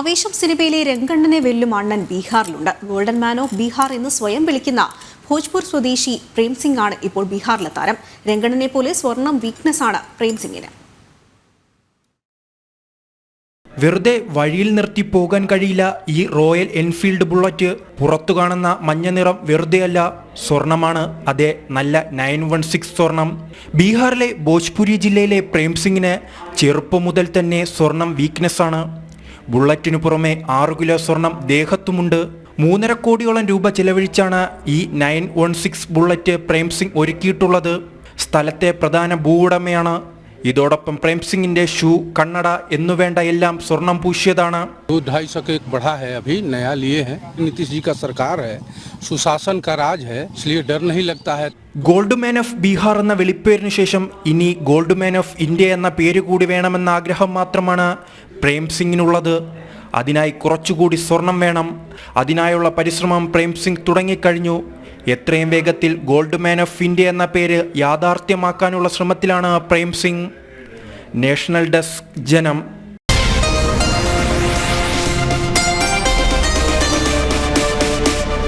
ആവേശം സിനിമയിലെ രംഗണ്ണനെ വെല്ലും അണ്ണൻ ബീഹാറിലുണ്ട്. ഗോൾഡൻ മാൻ ഓഫ് ബീഹാർ എന്ന് സ്വയം വിളിക്കുന്ന ഭോജ്പൂർ സ്വദേശി പ്രേം സിംഗ് ആണ് ഇപ്പോൾ ബീഹാറിലെ താരം. രംഗണ്ണനെ പോലെ സ്വർണം വീക്ക്നെസ് ആണ് പ്രേം സിംഗിന്. വെറുതെ വഴിയിൽ നിർത്തി പോകാൻ കഴിയില്ല ഈ റോയൽ എൻഫീൽഡ് ബുള്ളറ്റ്. പുറത്തു കാണുന്ന മഞ്ഞ നിറം വെറുതെയല്ല സ്വർണമാണ് അതെ നല്ല നയൻ വൺ സിക്സ് സ്വർണം. ബീഹാറിലെ ഭോജ്പുരി ജില്ലയിലെ പ്രേം സിംഗിന് ചെറുപ്പം മുതൽ തന്നെ സ്വർണം വീക്ക്നെസ് ആണ്. ബുള്ളറ്റിനു പുറമെ ആറു കിലോ സ്വർണം ദേഹത്തുമുണ്ട്. മൂന്നര കോടിയോളം രൂപ ചെലവഴിച്ചാണ് ഈ nine one six bullet Premsingh ഒരുക്കിയിട്ടുള്ളത്. സ്ഥലത്തെ പ്രധാന ഭൂവുടമയാണ്. ഇതോടൊപ്പം പ്രേംസിംഗിന്റെ ഷൂ കണ്ണട എന്നുവേണ്ട എല്ലാം സ്വർണം പൂശിയതാണ്. ഗോൾഡ് മാൻ ഓഫ് ബീഹാർ എന്ന വെളിപ്പേരിനു ശേഷം ഇനി ഗോൾഡ് മാൻ ഓഫ് ഇന്ത്യ എന്ന പേര് കൂടി വേണമെന്ന ആഗ്രഹം മാത്രമാണ്. പ്രേം സിംഗിനുള്ളത്. അതിനായി കുറച്ചുകൂടി സ്വർണം വേണം. അതിനായുള്ള പരിശ്രമം പ്രേം സിംഗ് തുടങ്ങിക്കഴിഞ്ഞു. എത്രയും വേഗത്തിൽ ഗോൾഡ് മാൻ ഓഫ് ഇന്ത്യ എന്ന പേര് യാഥാർത്ഥ്യമാക്കാനുള്ള ശ്രമത്തിലാണ് പ്രേം സിംഗ്. നാഷണൽ ഡെസ്ക് ജനം.